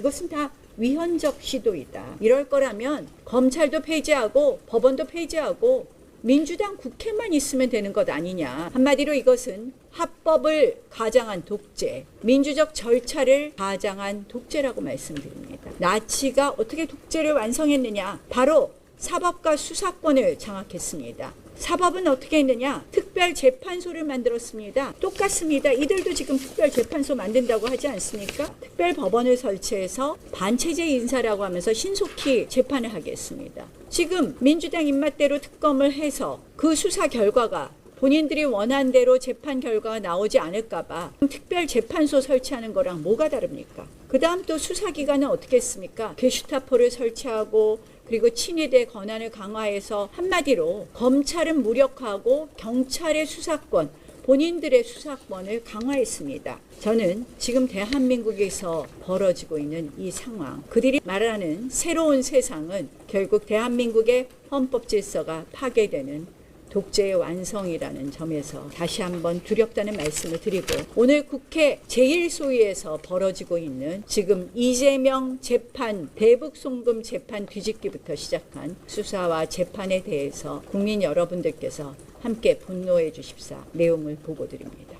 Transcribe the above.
이것은 다 위헌적 시도이다. 이럴 거라면 검찰도 폐지하고 법원도 폐지하고 민주당 국회만 있으면 되는 것 아니냐. 한마디로 이것은 합법을 가장한 독재, 민주적 절차를 가장한 독재라고 말씀드립니다. 나치가 어떻게 독재를 완성했느냐? 바로 사법과 수사권을 장악했습니다. 사법은 어떻게 했느냐? 특별재판소를 만들었습니다. 똑같습니다. 이들도 지금 특별재판소 만든다고 하지 않습니까? 특별법원을 설치해서 반체제 인사라고 하면서 신속히 재판을 하겠습니다. 지금 민주당 입맛대로 특검을 해서 그 수사 결과가 본인들이 원한 대로 재판 결과가 나오지 않을까봐 특별재판소 설치하는 거랑 뭐가 다릅니까? 그 다음 또 수사기관은 어떻게 했습니까? 게슈타포를 설치하고 그리고 친위대 권한을 강화해서 한마디로 검찰은 무력화하고 경찰의 수사권, 본인들의 수사권을 강화했습니다. 저는 지금 대한민국에서 벌어지고 있는 이 상황, 그들이 말하는 새로운 세상은 결국 대한민국의 헌법 질서가 파괴되는 독재의 완성이라는 점에서 다시 한번 두렵다는 말씀을 드리고 오늘 국회 제1소위에서 벌어지고 있는 지금 이재명 재판 대북 송금 재판 뒤집기부터 시작한 수사와 재판에 대해서 국민 여러분들께서 함께 분노해 주십사 내용을 보고 드립니다.